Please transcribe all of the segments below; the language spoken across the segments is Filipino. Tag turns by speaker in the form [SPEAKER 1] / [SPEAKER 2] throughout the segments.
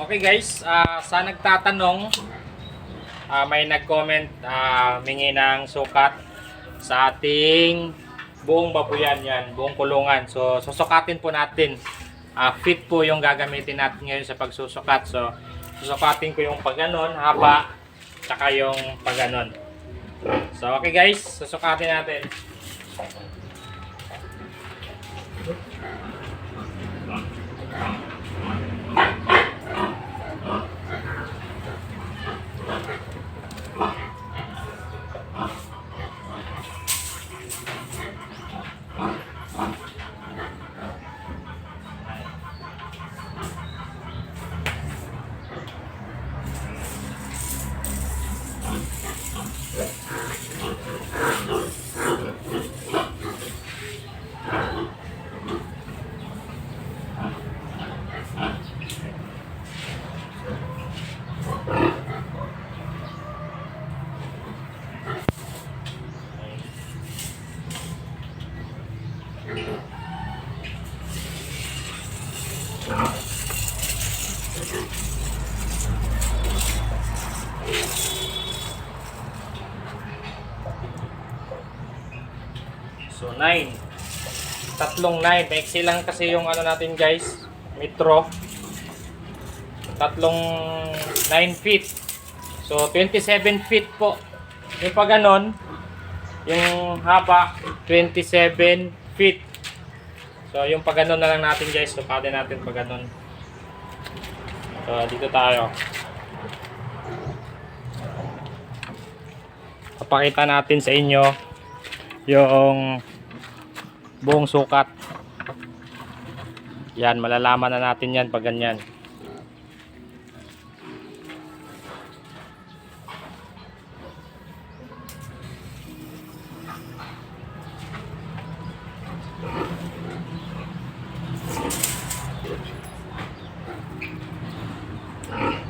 [SPEAKER 1] Okay guys, ah, sa nagtatanong, ah, may nag-comment ah, mingi ng sukat sa ating buong babuyan yan, buong kulungan. So, susukatin po natin. Ah, fit po yung gagamitin natin ngayon sa pagsusukat. So, susukatin ko yung pagganon, haba, tsaka yung pagganon. So, okay guys, susukatin natin. So, 9. Tatlong 9. Maiksi lang kasi yung ano natin guys. Metro. Tatlong 9 feet. So, 27 feet po. Yung pag ganon, yung haba, 27 feet. So, yung pag ganon na lang natin guys. So, pwede natin pag ganon. So, dito tayo. Papakita natin sa inyo yung buong sukat. Yan, malalaman na natin yan pag ganyan. Mm-hmm.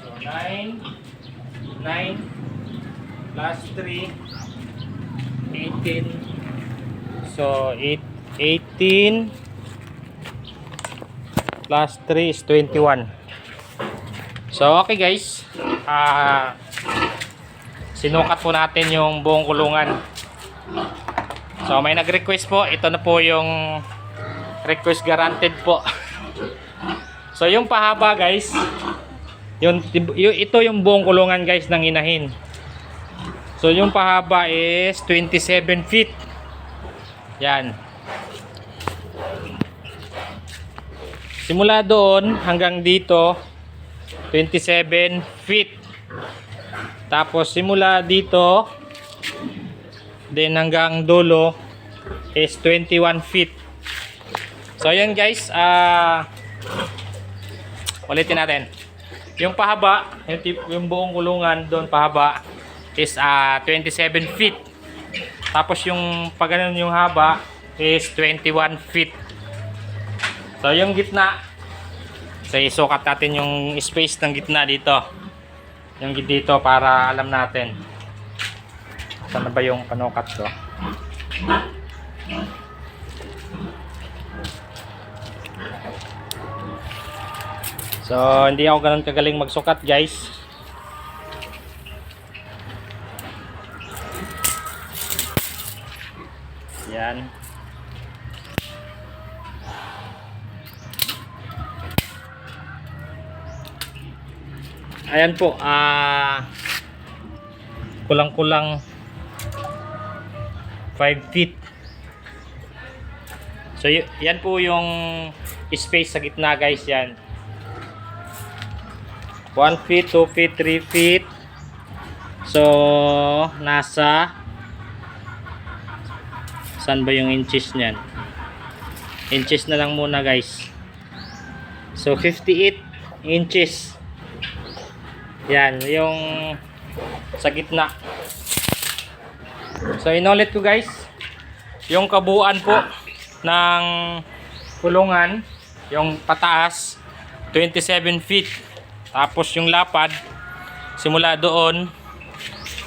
[SPEAKER 1] So 9 9 plus 3 18 So 8 18 plus 3 is 21 So okay guys. Ah sinukat po natin yung buong kulungan. So may nag-request po. Ito na po yung request guaranteed po So yung pahaba guys yung, yung ito yung buong kulungan guys ng inahin. So yung pahaba is 27 feet. Yan. Simula doon hanggang dito 27 feet. Tapos simula dito then hanggang dulo is 21 feet. So yan guys, ah ulitin natin. Yung pahaba, yung, tip, yung buong kulungan doon pahaba is ah 27 feet. Tapos yung pag yung haba is 21 feet. So yung gitna, so isukat natin yung space ng gitna dito. Yung dito para alam natin. Saan ba yung panukat ko? So, hindi ako ganun kagaling magsukat, guys. Yan. Ayan po, ah uh, kulang-kulang 5 feet. So, yan po yung space sa gitna, guys, yan. 1 feet, 2 feet, 3 feet. So, nasa saan ba yung inches niyan? Inches na lang muna guys. So, 58 inches. Yan, yung sa gitna. So, inulit ko guys. Yung kabuuan po ng kulungan, yung pataas, 27 feet. Tapos yung lapad, simula doon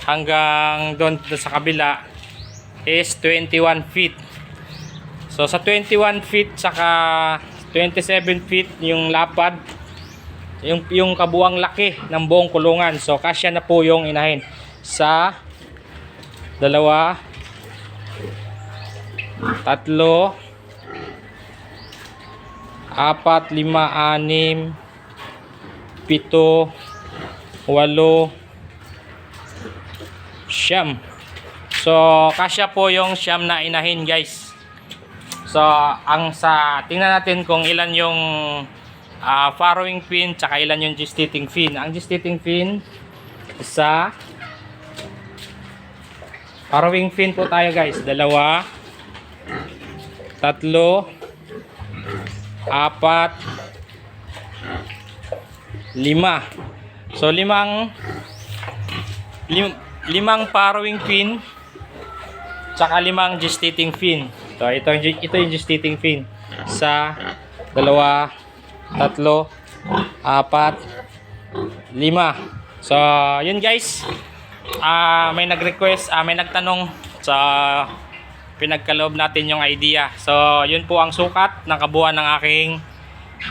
[SPEAKER 1] hanggang doon sa kabila is 21 feet. So sa 21 feet saka 27 feet yung lapad yung yung kabuang laki ng buong kulungan. So kasya na po yung inahin sa dalawa tatlo apat, lima, anim pito walo siyam. So kasya po yung siyam na inahin guys. So ang sa tingnan natin kung ilan yung ah, farrowing fin tsaka ilan yung gestating fin. Ang gestating fin isa farrowing fin po tayo guys. Dalawa tatlo apat lima. So limang lim, limang farrowing fin tsaka limang gestating fin. So ito, ito yung gestating fin. Sa dalawa tatlo apat lima. So yun guys. Ah may nag-request ah may nagtanong sa pinagkaloob natin yung idea. So yun po ang sukat ng kabuuan ng aking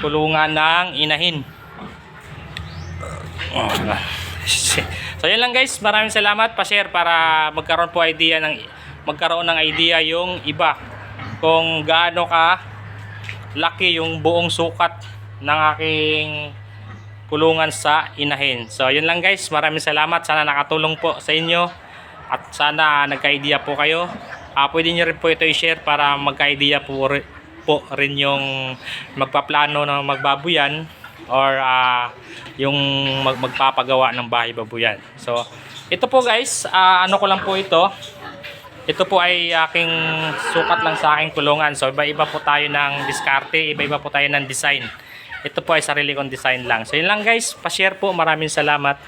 [SPEAKER 1] kulungan ng inahin So yun lang guys, maraming salamat pa-share para magkaroon po idea ng magkaroon ng idea yung iba kung gaano ka laki yung buong sukat ng aking kulungan sa inahin. So yun lang guys, maraming salamat. Sana nakatulong po sa inyo at sana nagka-idea po kayo. Ah, pwede niyo rin po ito i-share para magka-idea po, po rin yung magpaplano ng magbabuyan or ah, yung mag magpapagawa ng bahay babuyan. So, ito po guys, ah, ano ko lang po ito. Ito po ay aking sukat lang sa aking kulungan. So, iba-iba po tayo ng diskarte, iba-iba po tayo ng design. Ito po ay sarili kong design lang. So, yun lang guys. Pa-share po. Maraming salamat.